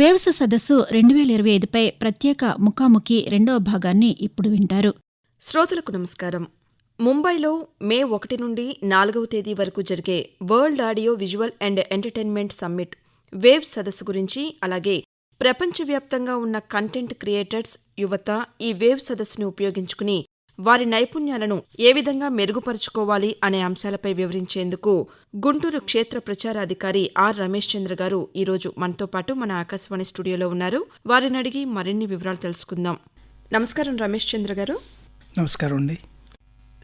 వేవ్స సదస్సు రెండు వేల ఇరవై ఐదుపై ప్రత్యేక ముఖాముఖి రెండవ భాగాన్ని ఇప్పుడు వింటారు. శ్రోతలకు నమస్కారం. ముంబైలో మే ఒకటి నుండి నాలుగవ తేదీ వరకు జరిగే world audio visual and entertainment summit wave సదస్సు గురించి అలాగే ప్రపంచవ్యాప్తంగా ఉన్న కంటెంట్ క్రియేటర్స్ యువత ఈ వేవ్ సదస్సును ఉపయోగించుకుని వారి నైపుణ్యాలను ఏ విధంగా మెరుగుపరుచుకోవాలి అనే అంశాలపై వివరించేందుకు గుంటూరు క్షేత్ర ప్రచారాధికారి ఆర్ రమేష్ చంద్ర గారు ఈరోజు మనతో పాటు మన ఆకాశవాణి స్టూడియోలో ఉన్నారు. వారిని అడిగి మరిన్ని వివరాలు తెలుసుకుందాం. నమస్కారం రమేష్ చంద్ర గారు. నమస్కారం అండి.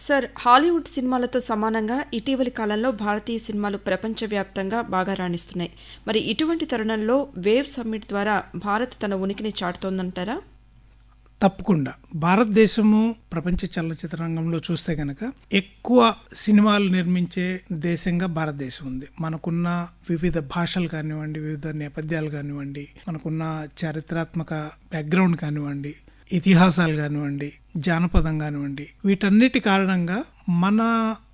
సార్ హాలీవుడ్ సినిమాలతో సమానంగా ఇటీవలి కాలంలో భారతీయ సినిమాలు ప్రపంచవ్యాప్తంగా బాగా రాణిస్తున్నాయి. మరి ఇటువంటి తరుణంలో వేవ్ సమ్మిట్ ద్వారా భారత్ తన ఉనికిని చాటుతోందంటారా? తప్పకుండా. భారతదేశము ప్రపంచ చలనచిత్ర రంగంలో చూస్తే కనుక ఎక్కువ సినిమాలు నిర్మించే దేశంగా భారతదేశం ఉంది. మనకున్న వివిధ భాషలు కానివ్వండి వివిధ నేపథ్యాలు కానివ్వండి మనకున్న చారిత్రాత్మక బ్యాక్గ్రౌండ్ కానివ్వండి ఇతిహాసాలు కానివ్వండి జానపదం కానివ్వండి వీటన్నిటి కారణంగా మన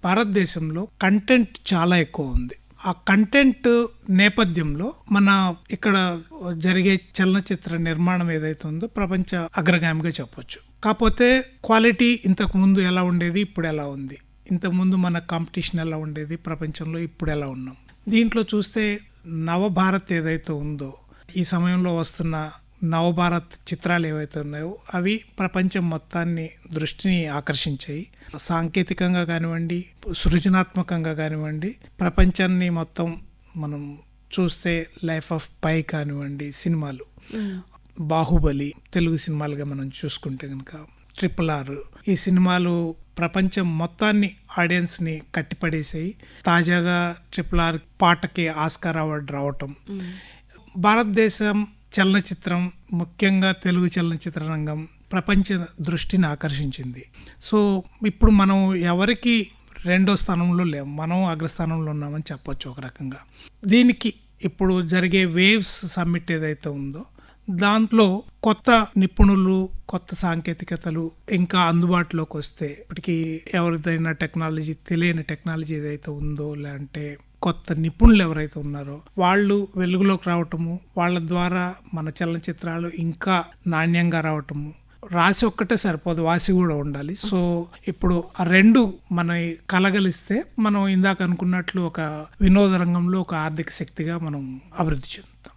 భారతదేశంలో కంటెంట్ చాలా ఎక్కువ ఉంది. ఆ కంటెంట్ నేపథ్యంలో మన ఇక్కడ జరిగే చలనచిత్ర నిర్మాణం ఏదైతే ఉందో ప్రపంచ అగ్రగామిగా చెప్పొచ్చు. కాకపోతే క్వాలిటీ ఇంతకు ముందు ఎలా ఉండేది ఇప్పుడు ఎలా ఉంది? ఇంతకుముందు మన కాంపిటీషన్ ఎలా ఉండేది ప్రపంచంలో ఇప్పుడు ఎలా ఉన్నాం? దీంట్లో చూస్తే నవభారత్ ఏదైతే ఉందో ఈ సమయంలో వస్తున్న నవభారత్ చిత్రాలు ఏవైతే ఉన్నాయో అవి ప్రపంచం మొత్తాన్ని దృష్టిని ఆకర్షించాయి. సాంకేతికంగా కానివ్వండి సృజనాత్మకంగా కానివ్వండి ప్రపంచాన్ని మొత్తం మనం చూస్తే లైఫ్ ఆఫ్ పై కానివ్వండి సినిమాలు. బాహుబలి తెలుగు సినిమాలుగా మనం చూసుకుంటే కనుక ట్రిపుల్ ఆర్ ఈ సినిమాలు ప్రపంచం మొత్తాన్ని ఆడియన్స్ని కట్టిపడేసాయి. తాజాగా ట్రిపుల్ ఆర్ పాటకి ఆస్కార్ అవార్డు రావటం. భారతదేశం చలనచిత్రం ముఖ్యంగా తెలుగు చలనచిత్ర రంగం ప్రపంచ దృష్టిని ఆకర్షించింది. సో ఇప్పుడు మనం ఎవరికి రెండో స్థానంలో లేము మనం అగ్రస్థానంలో ఉన్నామని చెప్పొచ్చు ఒక రకంగా. దీనికి ఇప్పుడు జరిగే వేవ్స్ సమ్మిట్ ఏదైతే ఉందో దాంట్లో కొత్త నిపుణులు కొత్త సాంకేతికతలు ఇంకా అందుబాటులోకి వస్తే ఇప్పటికీ ఎవరిదైనా టెక్నాలజీ తెలియని టెక్నాలజీ ఏదైతే ఉందో లేదంటే కొత్త నిపుణులు ఎవరైతే ఉన్నారో వాళ్ళు వెలుగులోకి రావటము వాళ్ళ ద్వారా మన చలనచిత్రాలు ఇంకా నాణ్యంగా రావటము రాసి ఒక్కటే సరిపోదు వాసి కూడా ఉండాలి. సో ఇప్పుడు ఆ రెండు మన కలగలిస్తే మనం ఇందాక అనుకున్నట్లు ఒక వినోద రంగంలో ఒక ఆర్థిక శక్తిగా మనం అభివృద్ధి చెందుతాం.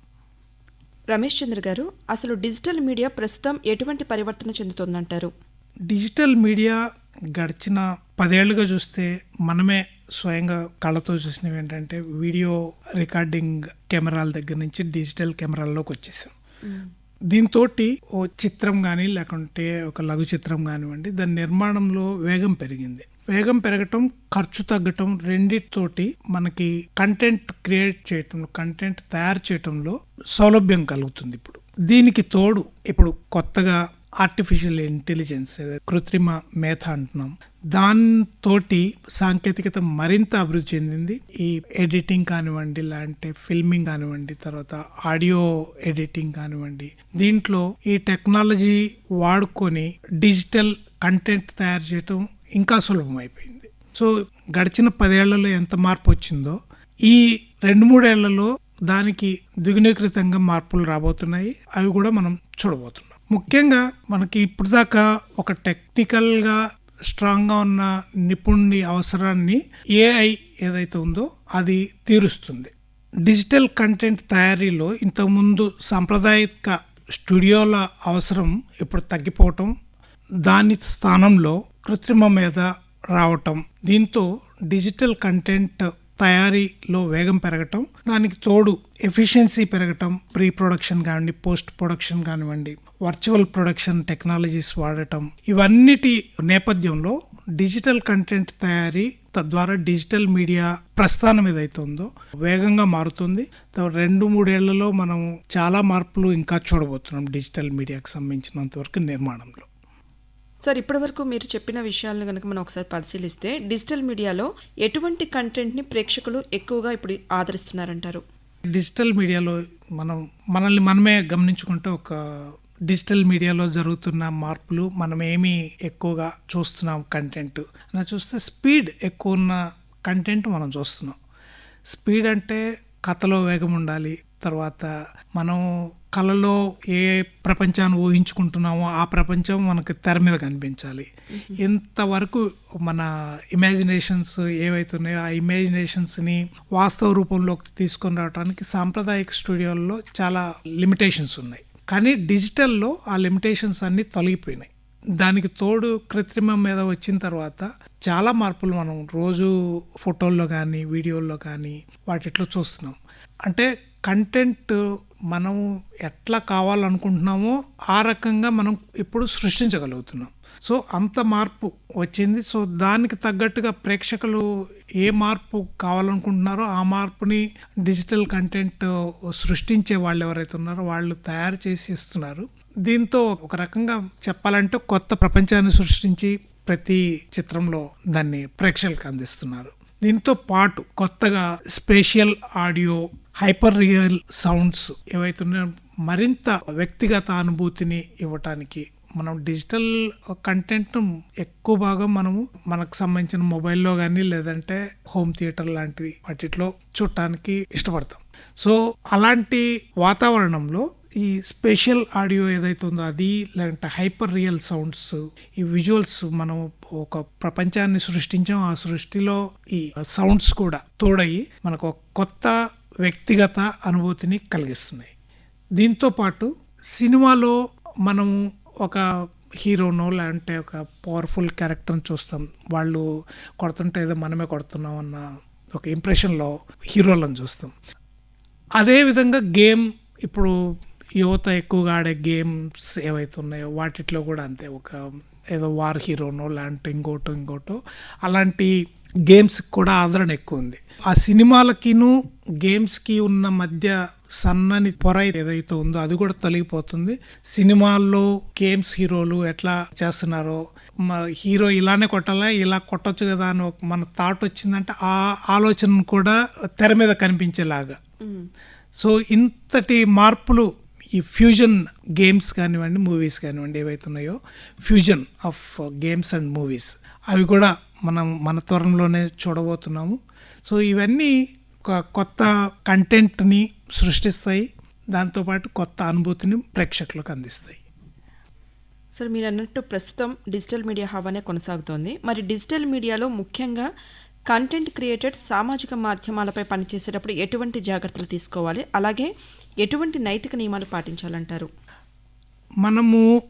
రమేష్ చంద్ర గారు అసలు డిజిటల్ మీడియా ప్రస్తుతం ఎటువంటి పరివర్తన చెందుతోందంటారు? డిజిటల్ మీడియా గడిచిన పదేళ్ళుగా చూస్తే మనమే స్వయంగా కళ్ళతో చూసినవి ఏంటంటే వీడియో రికార్డింగ్ కెమెరాల దగ్గర నుంచి డిజిటల్ కెమెరాల్లోకి వచ్చేసాం. దీంతో ఓ చిత్రం కానీ లేకుంటే ఒక లఘు చిత్రం కానివ్వండి దాని నిర్మాణంలో వేగం పెరిగింది. వేగం పెరగటం ఖర్చు తగ్గటం రెండిటితోటి మనకి కంటెంట్ క్రియేట్ చేయటం కంటెంట్ తయారు చేయటంలో సౌలభ్యం కలుగుతుంది ఇప్పుడు. దీనికి తోడు ఇప్పుడు కొత్తగా ఆర్టిఫిషియల్ ఇంటెలిజెన్స్ కృత్రిమ మేధ అంటున్నాం. దాంతోటి సాంకేతికత మరింత అభివృద్ధి చెందింది. ఈ ఎడిటింగ్ కానివ్వండి లేదంటే ఫిల్మింగ్ కానివ్వండి తర్వాత ఆడియో ఎడిటింగ్ కానివ్వండి దీంట్లో ఈ టెక్నాలజీ వాడుకొని డిజిటల్ కంటెంట్ తయారు చేయటం ఇంకా సులభం అయిపోయింది సో గడిచిన పదేళ్ళలో ఎంత మార్పు వచ్చిందో ఈ రెండు మూడేళ్ళలో దానికి ద్విగుణీకృతంగా మార్పులు రాబోతున్నాయి. అవి కూడా మనం చూడబోతున్నాం. ముఖ్యంగా మనకి ఇప్పుడు దాకా ఒక టెక్నికల్గా స్ట్రాంగ్గా ఉన్న నిపుణుని అవసరాన్ని ఏఐ ఏదైతే ఉందో అది తీరుస్తుంది. డిజిటల్ కంటెంట్ తయారీలో ఇంతకుముందు సాంప్రదాయిక స్టూడియోల అవసరం ఇప్పుడు తగ్గిపోవటం దాని స్థానంలో కృత్రిమ మీద రావటం దీంతో డిజిటల్ కంటెంట్ తయారీలో వేగం పెరగటం దానికి తోడు ఎఫిషియన్సీ పెరగటం ప్రీ ప్రొడక్షన్ కానివ్వండి పోస్ట్ ప్రొడక్షన్ కానివ్వండి వర్చువల్ ప్రొడక్షన్ టెక్నాలజీస్ వాడటం ఇవన్నిటి నేపథ్యంలో డిజిటల్ కంటెంట్ తయారీ తద్వారా డిజిటల్ మీడియా ప్రస్థానం ఏదైతే ఉందో వేగంగా మారుతుంది. రెండు మూడేళ్ళలో మనం చాలా మార్పులు ఇంకా చూడబోతున్నాం డిజిటల్ మీడియాకి సంబంధించినంత వరకు నిర్మాణంలో. సార్ ఇప్పటివరకు మీరు చెప్పిన విషయాలను కనుక మనం ఒకసారి పరిశీలిస్తే డిజిటల్ మీడియాలో ఎటువంటి కంటెంట్ని ప్రేక్షకులు ఎక్కువగా ఇప్పుడు ఆదరిస్తున్నారంటారు? డిజిటల్ మీడియాలో మనం మనల్ని మనమే గమనించుకుంటే ఒక డిజిటల్ మీడియాలో జరుగుతున్న మార్పులు మనం ఏమి ఎక్కువగా చూస్తున్నాం కంటెంట్. అలా చూస్తే స్పీడ్ ఎక్కువ ఉన్న కంటెంట్ మనం చూస్తున్నాం. స్పీడ్ అంటే కథలో వేగం ఉండాలి తర్వాత మనం కళలో ఏ ప్రపంచాన్ని ఊహించుకుంటున్నామో ఆ ప్రపంచం మనకు తెర మీద కనిపించాలి. ఇంతవరకు మన ఇమాజినేషన్స్ ఏవైతున్నాయో ఆ ఇమాజినేషన్స్ని వాస్తవ రూపంలోకి తీసుకొని రావడానికి సాంప్రదాయక స్టూడియోల్లో చాలా లిమిటేషన్స్ ఉన్నాయి. కానీ డిజిటల్లో ఆ లిమిటేషన్స్ అన్నీ తొలగిపోయినాయి. దానికి తోడు కృత్రిమం మీద వచ్చిన తర్వాత చాలా మార్పులు మనం రోజు ఫోటోల్లో కానీ వీడియోల్లో కానీ వాటిట్లో చూస్తున్నాం. అంటే కంటెంట్ మనం ఎట్లా కావాలనుకుంటున్నామో ఆ రకంగా మనం ఇప్పుడు సృష్టించగలుగుతున్నాం. సో అంత మార్పు వచ్చింది. సో దానికి తగ్గట్టుగా ప్రేక్షకులు ఏ మార్పు కావాలనుకుంటున్నారో ఆ మార్పుని డిజిటల్ కంటెంట్ సృష్టించే వాళ్ళు ఎవరైతే ఉన్నారో వాళ్ళు తయారు చేసి ఇస్తున్నారు. దీంతో ఒక రకంగా చెప్పాలంటే కొత్త ప్రపంచాన్ని సృష్టించి ప్రతి చిత్రంలో దాన్ని ప్రేక్షకులకు అందిస్తున్నారు. దీంతో పాటు కొత్తగా spatial audio hyper real sounds ఏవైతున్నాయో మరింత వ్యక్తిగత అనుభూతిని ఇవ్వటానికి మనం డిజిటల్ కంటెంట్ ఎక్కువ భాగం మనము మనకు సంబంధించిన మొబైల్లో కానీ లేదంటే హోమ్ థియేటర్ లాంటివి వాటిలో చూడటానికి ఇష్టపడతాం. సో అలాంటి వాతావరణంలో ఈ స్పెషల్ ఆడియో ఏదైతే ఉందో అది లేదంటే హైపర్ రియల్ సౌండ్స్ ఈ విజువల్స్ మనం ఒక ప్రపంచాన్ని సృష్టించాం. ఆ సృష్టిలో ఈ సౌండ్స్ కూడా తోడయి మనకు ఒక కొత్త వ్యక్తిగత అనుభూతిని కలిగిస్తున్నాయి. దీంతో పాటు సినిమాలో మనము ఒక హీరోనో లేదంటే ఒక పవర్ఫుల్ క్యారెక్టర్ని చూస్తాం. వాళ్ళు కొడుతుంటే ఏదో మనమే కొడుతున్నాం అన్న ఒక ఇంప్రెషన్లో హీరోలను చూస్తాం. అదేవిధంగా గేమ్ ఇప్పుడు యువత ఎక్కువగా ఆడే గేమ్స్ ఏవైతే ఉన్నాయో వాటిట్లో కూడా అంతే. ఒక ఏదో వార్ హీరోనో లేదంటే ఇంకోటో ఇంకోటో. అలాంటి గేమ్స్ కూడా ఆదరణ ఎక్కువ ఉంది. ఆ సినిమాలకిను గేమ్స్కి ఉన్న మధ్య సన్నని పొర ఏదైతే ఉందో అది కూడా తొలగిపోతుంది. సినిమాల్లో గేమ్స్ హీరోలు ఎట్లా చేస్తున్నారో మా హీరో ఇలానే కొట్టాలా ఇలా కొట్టొచ్చు కదా అని మన థాట్ వచ్చిందంటే ఆ ఆలోచన కూడా తెర మీద కనిపించేలాగా. సో ఇంతటి మార్పులు ఈ ఫ్యూజన్ గేమ్స్ కానివ్వండి మూవీస్ కానివ్వండి ఏవైతే ఉన్నాయో fusion of games and movies అవి కూడా మనం మన త్వరంలోనే చూడబోతున్నాము. సో ఇవన్నీ ఒక కొత్త కంటెంట్ని సృష్టిస్తాయి. దాంతోపాటు కొత్త అనుభూతిని ప్రేక్షకులకు అందిస్తాయి. సార్ మీరు అన్నట్టు ప్రస్తుతం డిజిటల్ మీడియా హవానే కొనసాగుతోంది. మరి డిజిటల్ మీడియాలో ముఖ్యంగా కంటెంట్ క్రియేటర్స్ సామాజిక మాధ్యమాలపై పనిచేసేటప్పుడు ఎటువంటి జాగ్రత్తలు తీసుకోవాలి? అలాగే ఎటువంటి నైతిక నియమాలు పాటించాలంటారు? మనము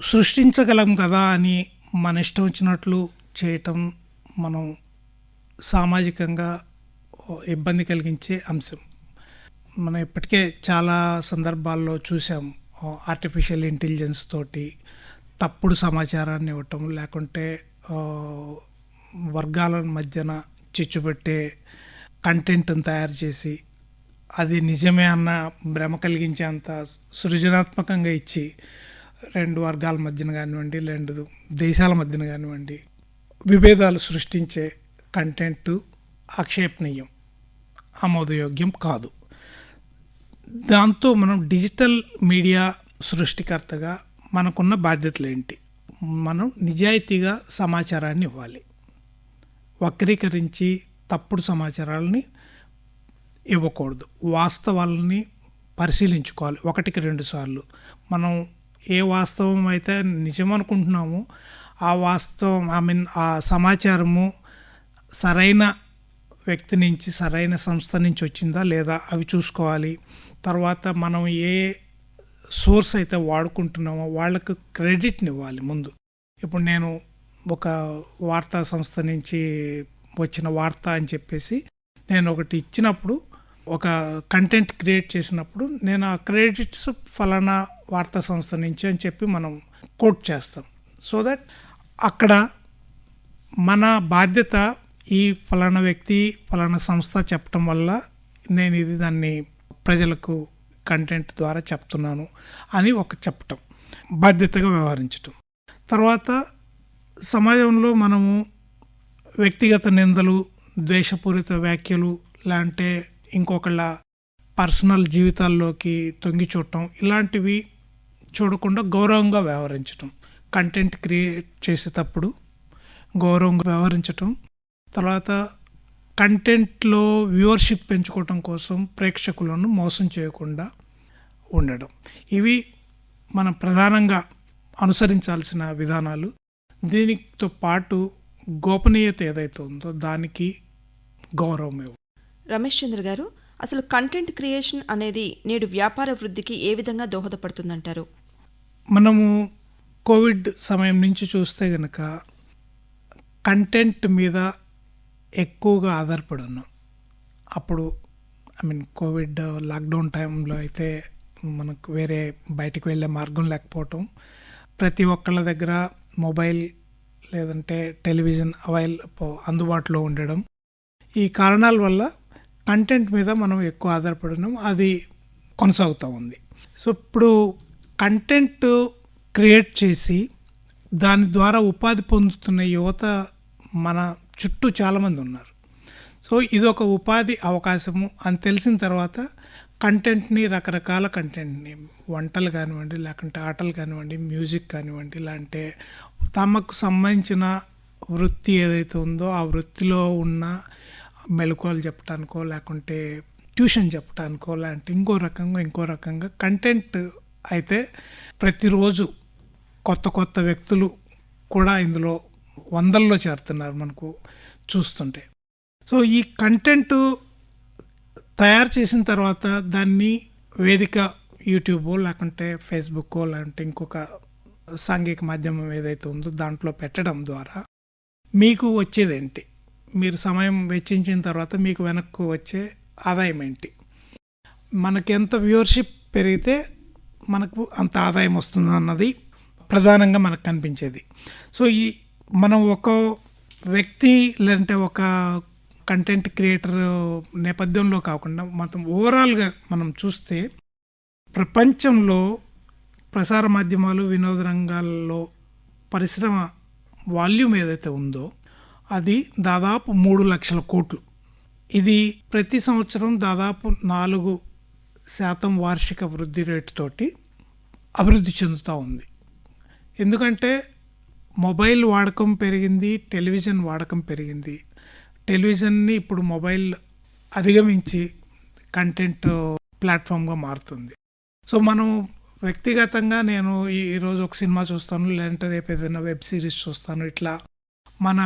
సృష్టించగలం కదా అని మన ఇష్టం వచ్చినట్లు చేయటం మనం సామాజికంగా ఇబ్బంది కలిగించే అంశం. మనం ఇప్పటికే చాలా సందర్భాల్లో చూసాం ఆర్టిఫిషియల్ ఇంటెలిజెన్స్ తోటి తప్పుడు సమాచారాన్ని ఇవ్వటం లేకుంటే వర్గాల మధ్యన చిచ్చుపెట్టే కంటెంట్ని తయారు చేసి అది నిజమే అన్న భ్రమ కలిగించేంత సృజనాత్మకంగా ఇచ్చి రెండు వర్గాల మధ్యన కానివ్వండి రెండు దేశాల మధ్యన కానివ్వండి విభేదాలు సృష్టించే కంటెంట్ ఆక్షేపణీయం ఆమోదయోగ్యం కాదు. దాంతో మనం డిజిటల్ మీడియా సృష్టికర్తగా మనకున్న బాధ్యతలు ఏంటి మనం నిజాయితీగా సమాచారాన్ని ఇవ్వాలి. వక్రీకరించి తప్పుడు సమాచారాలని ఇవ్వకూడదు. వాస్తవాలని పరిశీలించుకోవాలి. ఒకటికి రెండు సార్లు. మనం ఏ వాస్తవం అయితే నిజం అనుకుంటున్నామో ఆ వాస్తవం ఐ మీన్ ఆ సమాచారము సరైన వ్యక్తి నుంచి సరైన సంస్థ నుంచి వచ్చిందా లేదా అవి చూసుకోవాలి. తర్వాత మనం ఏ సోర్స్ అయితే వాడుకుంటున్నామో వాళ్ళకు క్రెడిట్ని ఇవ్వాలి ముందు. ఇప్పుడు నేను ఒక వార్తా సంస్థ నుంచి వచ్చిన వార్త అని చెప్పేసి నేను ఒకటి ఇచ్చినప్పుడు ఒక కంటెంట్ క్రియేట్ చేసినప్పుడు నేను ఆ క్రెడిట్స్ ఫలానా వార్తా సంస్థ నుంచి అని చెప్పి మనం కోట్ చేస్తాం. సో దట్ అక్కడ మన బాధ్యత ఈ ఫలానా వ్యక్తి ఫలానా సంస్థ చెప్పటం వల్ల నేను ఇది దాన్ని ప్రజలకు కంటెంట్ ద్వారా చెప్తున్నాను అని ఒక చెప్పటం బాధ్యతగా వ్యవహరించటం. తర్వాత సమాజంలో మనము వ్యక్తిగత నిందలు ద్వేషపూరిత వ్యాఖ్యలు లాంటి ఇంకొకళ్ళ పర్సనల్ జీవితాల్లోకి తొంగి చూడటం ఇలాంటివి చూడకుండా గౌరవంగా వ్యవహరించటం. కంటెంట్ క్రియేట్ చేసేటప్పుడు గౌరవంగా వ్యవహరించటం తర్వాత కంటెంట్లో వ్యూవర్షిప్ పెంచుకోవటం కోసం ప్రేక్షకులను మోసం చేయకుండా ఉండడం. ఇవి మనం ప్రధానంగా అనుసరించాల్సిన విధానాలు. దీనితో పాటు గోపనీయత ఏదైతే ఉందో దానికి గౌరవం ఇవ్వ రమేష్ చంద్ర గారు అసలు కంటెంట్ క్రియేషన్ అనేది నేడు వ్యాపార వృద్ధికి ఏ విధంగా దోహదపడుతుందంటారు? మనము కోవిడ్ సమయం నుంచి చూస్తే గనక కంటెంట్ మీద ఎక్కువగా ఆధారపడి ఉన్నాం అప్పుడు ఐ మీన్ కోవిడ్ లాక్డౌన్ టైంలో అయితే మనకు వేరే బయటికి వెళ్ళే మార్గం లేకపోవటం. ప్రతి ఒక్కళ్ళ దగ్గర మొబైల్ లేదంటే టెలివిజన్ అవైల్ అందుబాటులో ఉండడం. ఈ కారణాల వల్ల కంటెంట్ మీద మనం ఎక్కువ ఆధారపడడం అది కొనసాగుతూ ఉంది. సో ఇప్పుడు కంటెంట్ క్రియేట్ చేసి దాని ద్వారా ఉపాధి పొందుతున్న యువత మన చుట్టూ చాలామంది ఉన్నారు. సో ఇది ఒక ఉపాధి అవకాశము అని తెలిసిన తర్వాత కంటెంట్ని రకరకాల కంటెంట్ని వంటలు కానివ్వండి లేకుంటే ఆటలు కానివ్వండి మ్యూజిక్ కానివ్వండి ఇలాంటి తమకు సంబంధించిన వృత్తి ఏదైతే ఉందో ఆ వృత్తిలో ఉన్న మెలకువలు చెప్పడానికో లేకుంటే ట్యూషన్ చెప్పడానికో లేదంటే ఇంకో రకంగా ఇంకో రకంగా కంటెంట్ అయితే ప్రతిరోజు కొత్త కొత్త వ్యక్తులు కూడా ఇందులో వందల్లో చేరుతున్నారు మనకు చూస్తుంటే. సో ఈ కంటెంట్ తయారు చేసిన తర్వాత దాన్ని వేదిక యూట్యూబో లేకుంటే ఫేస్బుక్కో లేకుంటే ఇంకొక సాంఘిక మాధ్యమం ఏదైతే ఉందో దాంట్లో పెట్టడం ద్వారా మీకు వచ్చేదేంటి? మీరు సమయం వెచ్చించిన తర్వాత మీకు వెనక్కు వచ్చే ఆదాయం ఏంటి? మనకి ఎంత వ్యూవర్షిప్ పెరిగితే మనకు అంత ఆదాయం వస్తుంది అన్నది ప్రధానంగా మనకు కనిపించేది. సో ఈ మనం ఒక వ్యక్తి లేదంటే ఒక కంటెంట్ క్రియేటర్ నేపథ్యంలో కాకుండా మొత్తం ఓవరాల్గా మనం చూస్తే ప్రపంచంలో ప్రసార మాధ్యమాలు వినోద రంగాల్లో పరిశ్రమ వాల్యూమ్ ఏదైతే ఉందో అది దాదాపు మూడు లక్షల కోట్లు. ఇది ప్రతి సంవత్సరం దాదాపు నాలుగు శాతం వార్షిక వృద్ధి రేటుతోటి అభివృద్ధి చెందుతూ ఉంది. ఎందుకంటే మొబైల్ వాడకం పెరిగింది టెలివిజన్ వాడకం పెరిగింది. టెలివిజన్ని ఇప్పుడు మొబైల్ అధిగమించి కంటెంట్ ప్లాట్ఫామ్గా మారుతుంది. సో మనం వ్యక్తిగతంగా నేను ఈరోజు ఒక సినిమా చూస్తాను లేదంటే రేపు ఏదైనా వెబ్ సిరీస్ చూస్తాను ఇట్లా మన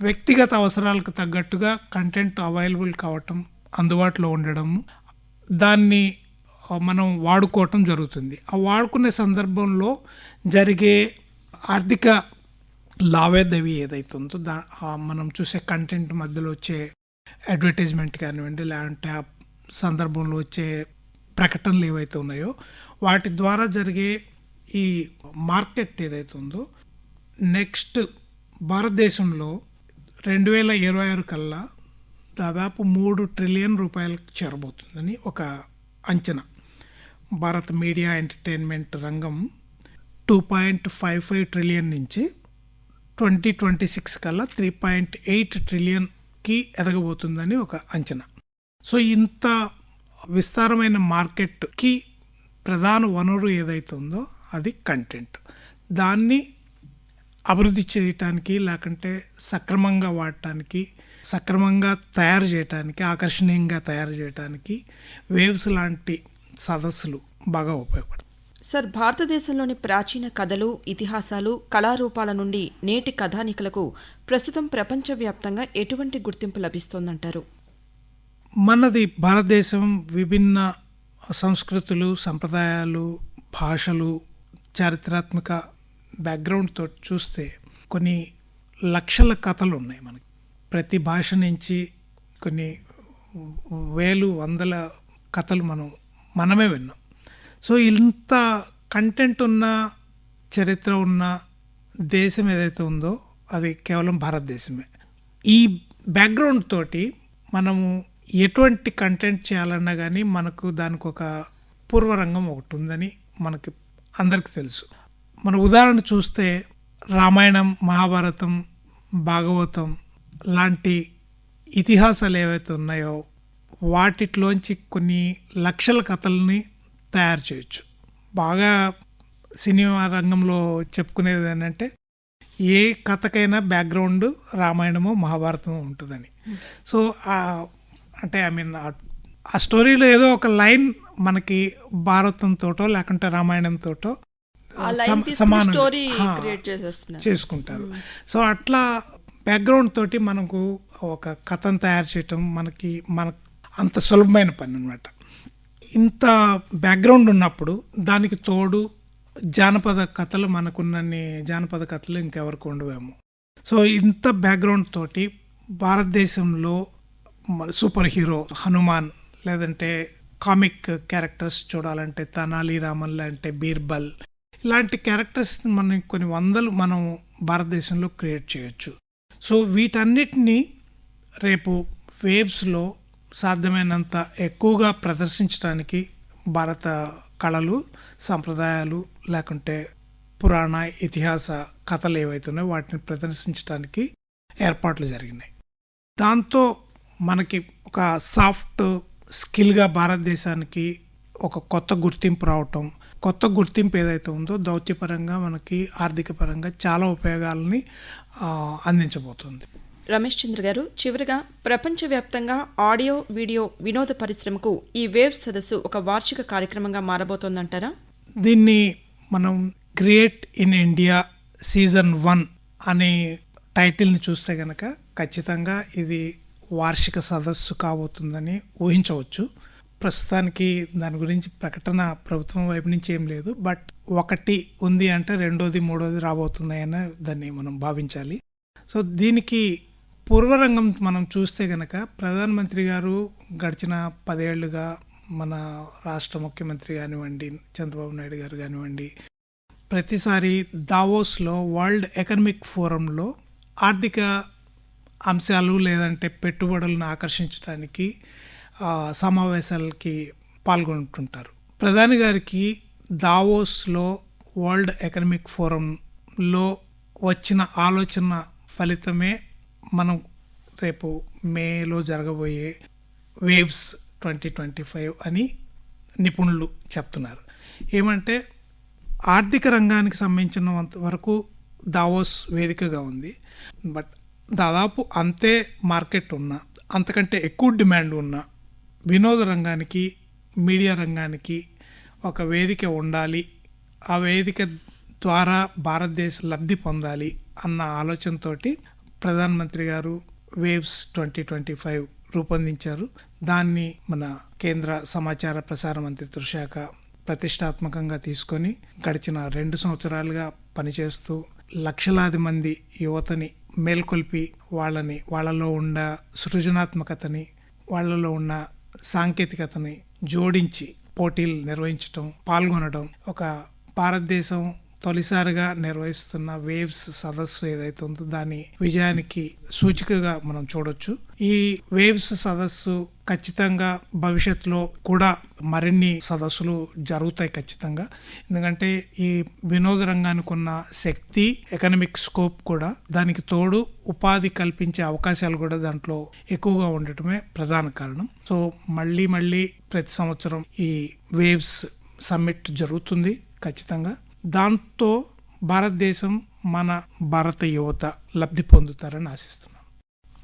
వ్యక్తిగత అవసరాలకు తగ్గట్టుగా కంటెంట్ అవైలబుల్ కావటం అందుబాటులో ఉండడం దాన్ని మనం వాడుకోవటం జరుగుతుంది. ఆ వాడుకునే సందర్భంలో జరిగే ఆర్థిక లావాదేవీ ఏదైతే ఉందో దా మనం చూసే కంటెంట్ మధ్యలో వచ్చే అడ్వర్టైజ్మెంట్ కానివ్వండి లేదంటే ఆ సందర్భంలో వచ్చే ప్రకటనలు ఏవైతే ఉన్నాయో వాటి ద్వారా జరిగే ఈ మార్కెట్ ఏదైతే ఉందో నెక్స్ట్ భారతదేశంలో రెండు వేల ఇరవై ఆరు కల్లా దాదాపు మూడు ట్రిలియన్ రూపాయలకు చేరబోతుందని ఒక అంచనా. భారత్ మీడియా ఎంటర్టైన్మెంట్ రంగం two point five five trillion నుంచి ట్వంటీ ట్వంటీ సిక్స్ కల్లా త్రీ పాయింట్ ఎయిట్ ట్రిలియన్కి ఎదగబోతుందని ఒక అంచనా. సో ఇంత విస్తారమైన మార్కెట్కి ప్రధాన వనరు ఏదైతే ఉందో అది కంటెంట్. దాన్ని అభివృద్ధి చేయటానికి లేకుంటే సక్రమంగా వాడటానికి సక్రమంగా తయారు చేయటానికి ఆకర్షణీయంగా తయారు చేయటానికి వేవ్స్ లాంటి సదస్సులు బాగా ఉపయోగపడతాయి. సార్ భారతదేశంలోని ప్రాచీన కథలు ఇతిహాసాలు కళారూపాల నుండి నేటి కథానికలకు ప్రస్తుతం ప్రపంచవ్యాప్తంగా ఎటువంటి గుర్తింపు లభిస్తోందంటారు? మనది భారతదేశం విభిన్న సంస్కృతులు సంప్రదాయాలు భాషలు చారిత్రాత్మక బ్యాక్గ్రౌండ్తో చూస్తే కొన్ని లక్షల కథలు ఉన్నాయి మనకి. ప్రతి భాష నుంచి కొన్ని వేలు వందల కథలు మనం మనమే విన్నాం. సో ఇంత కంటెంట్ ఉన్న చరిత్ర ఉన్న దేశం ఏదైతే ఉందో అది కేవలం భారతదేశమే. ఈ బ్యాక్గ్రౌండ్ తోటి మనము ఎటువంటి కంటెంట్ చేయాలన్నా కానీ మనకు దానికి ఒక పూర్వరంగం ఒకటి ఉందని మనకి అందరికీ తెలుసు. మన ఉదాహరణ చూస్తే రామాయణం మహాభారతం భాగవతం లాంటి ఇతిహాసాలు ఏవైతే ఉన్నాయో వాటిలోంచి కొన్ని లక్షల కథల్ని తయారు చేయొచ్చు. బాగా సినిమా రంగంలో చెప్పుకునేది ఏంటంటే ఏ కథకైనా బ్యాక్గ్రౌండ్ రామాయణము మహాభారతము ఉంటుందని. సో అంటే ఐ మీన్ ఆ స్టోరీలో ఏదో ఒక లైన్ మనకి భారతంతోటో లేకుంటే రామాయణంతోటో ఆ లైన్ సమ- తీసుకుని సమానంగా. స్టోరీ ఆ, క్రియేట్ చేసేస్తున్నారు. చేసుకుంటారు. సో అట్లా బ్యాక్గ్రౌండ్ తోటి మనకు ఒక కథను తయారు చేయటం మనకి మన అంత సులభమైన పని అనమాట ఇంత బ్యాక్గ్రౌండ్ ఉన్నప్పుడు దానికి తోడు జానపద కథలు మనకున్నన్ని జానపద కథలు ఇంకెవరికి ఉండవేమో. సో ఇంత బ్యాక్గ్రౌండ్ తోటి భారతదేశంలో సూపర్ హీరో హనుమాన్ లేదంటే కామిక్ క్యారెక్టర్స్ చూడాలంటే తనాలి రామన్ అంటే బీర్బల్ ఇలాంటి క్యారెక్టర్స్ మనం కొన్ని వందలు మనం భారతదేశంలో క్రియేట్ చేయొచ్చు. సో వీటన్నిటిని రేపు వేవ్స్లో సాధ్యమైనంత ఎక్కువగా ప్రదర్శించడానికి భారత కళలు సంప్రదాయాలు లేకుంటే పురాణ ఇతిహాస కథలు ఏవైతున్నాయో వాటిని ప్రదర్శించడానికి ఏర్పాట్లు జరిగినాయి. దాంతో మనకి ఒక సాఫ్ట్ స్కిల్గా భారతదేశానికి ఒక కొత్త గుర్తింపు రావటం కొత్త గుర్తింపు ఏదైతే ఉందో దౌత్యపరంగా మనకి ఆర్థిక పరంగా చాలా ఉపయోగాలని అందించబోతుంది. రమేష్ చంద్ర గారు చివరిగా ప్రపంచవ్యాప్తంగా ఆడియో వీడియో వినోద పరిశ్రమకు ఈ వేవ్ సదస్సు ఒక వార్షిక కార్యక్రమంగా మారబోతోందంటారా? దీన్ని మనం create in India season one అనే టైటిల్ని చూస్తే గనక ఖచ్చితంగా ఇది వార్షిక సదస్సు కాబోతుందని ఊహించవచ్చు. ప్రస్తుతానికి దాని గురించి ప్రకటన ప్రభుత్వం వైపు నుంచి ఏం లేదు. బట్ ఒకటి ఉంది అంటే రెండోది మూడోది రాబోతున్నాయని దాన్ని మనం భావించాలి. సో దీనికి పూర్వరంగం మనం చూస్తే గనక ప్రధానమంత్రి గారు గడిచిన పదేళ్ళుగా మన రాష్ట్ర ముఖ్యమంత్రి కానివ్వండి చంద్రబాబు నాయుడు గారు కానివ్వండి ప్రతిసారి దావోస్లో వరల్డ్ ఎకనమిక్ ఫోరంలో ఆర్థిక అంశాలు లేదంటే పెట్టుబడులను ఆకర్షించడానికి సమావేశాలకి పాల్గొంటుంటారు. ప్రధాని గారికి దావోస్లో వరల్డ్ ఎకనమిక్ ఫోరంలో వచ్చిన ఆలోచన ఫలితమే మనం రేపు మేలో జరగబోయే వేవ్స్ ట్వంటీ ట్వంటీ ఫైవ్ అని నిపుణులు చెప్తున్నారు. ఏమంటే ఆర్థిక రంగానికి సంబంధించినంత వరకు దావోస్ వేదికగా ఉంది. బట్ దాదాపు అంతే మార్కెట్ ఉన్న అంతకంటే ఎక్కువ డిమాండ్ ఉన్న వినోద రంగానికి మీడియా రంగానికి ఒక వేదిక ఉండాలి. ఆ వేదిక ద్వారా భారతదేశ లబ్ధి పొందాలి అన్న ఆలోచనతోటి ప్రధానమంత్రి గారు వేవ్స్ ట్వంటీ ట్వంటీ ఫైవ్ రూపొందించారు. దాన్ని మన కేంద్ర సమాచార ప్రసార మంత్రిత్వ శాఖ ప్రతిష్టాత్మకంగా తీసుకొని గడిచిన రెండు సంవత్సరాలుగా పనిచేస్తూ లక్షలాది మంది యువతని మేల్కొల్పి వాళ్ళని వాళ్ళలో ఉన్న సృజనాత్మకతని వాళ్ళలో ఉన్న సాంకేతికతని జోడించి పోటీలు నిర్వహించటం పాల్గొనడం ఒక భారతదేశం తొలిసారిగా నిర్వహిస్తున్న వేవ్స్ సదస్సు ఏదైతే ఉందో దాని విజయానికి సూచికగా మనం చూడొచ్చు. ఈ వేవ్స్ సదస్సు ఖచ్చితంగా భవిష్యత్తులో కూడా మరిన్ని సదస్సులు జరుగుతాయి ఖచ్చితంగా. ఎందుకంటే ఈ వినోద రంగానికి ఉన్న శక్తి ఎకనమిక్ స్కోప్ కూడా దానికి తోడు ఉపాధి కల్పించే అవకాశాలు కూడా దాంట్లో ఎక్కువగా ఉండటమే ప్రధాన కారణం. సో మళ్ళీ మళ్ళీ ప్రతి సంవత్సరం ఈ వేవ్స్ సమ్మిట్ జరుగుతుంది ఖచ్చితంగా. దాంతో భారతదేశం మన భారత యువత లబ్ధి పొందుతారని ఆశిస్తున్నాను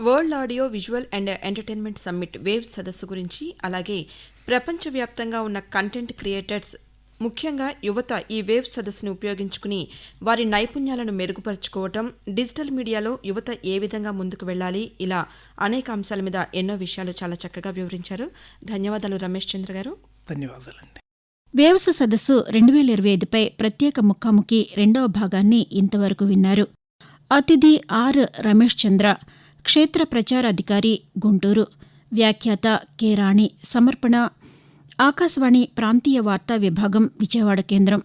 world audio visual and entertainment summit wave సదస్సు గురించి అలాగే ప్రపంచవ్యాప్తంగా ఉన్న కంటెంట్ క్రియేటర్స్ ముఖ్యంగా యువత ఈ వేవ్ సదస్సును ఉపయోగించుకుని వారి నైపుణ్యాలను మెరుగుపరుచుకోవటం డిజిటల్ మీడియాలో యువత ఏ విధంగా ముందుకు వెళ్ళాలి ఇలా అనేక అంశాల మీద ఎన్నో విషయాలు చాలా చక్కగా వివరించారు. ధన్యవాదాలు రమేష్ చంద్ర గారు. ధన్యవాదాలండి. వేవస సదస్సు రెండు వేల ఇరవై ఐదుపై ప్రత్యేక ముఖాముఖి రెండవ భాగాన్ని ఇంతవరకు విన్నారు. అతిథి ఆర్. రమేష్ చంద్ర క్షేత్ర ప్రచారాధికారి గుంటూరు. వ్యాఖ్యాత కె. రాణి. సమర్పణ ఆకాశవాణి ప్రాంతీయ వార్తా విభాగం విజయవాడ కేంద్రం.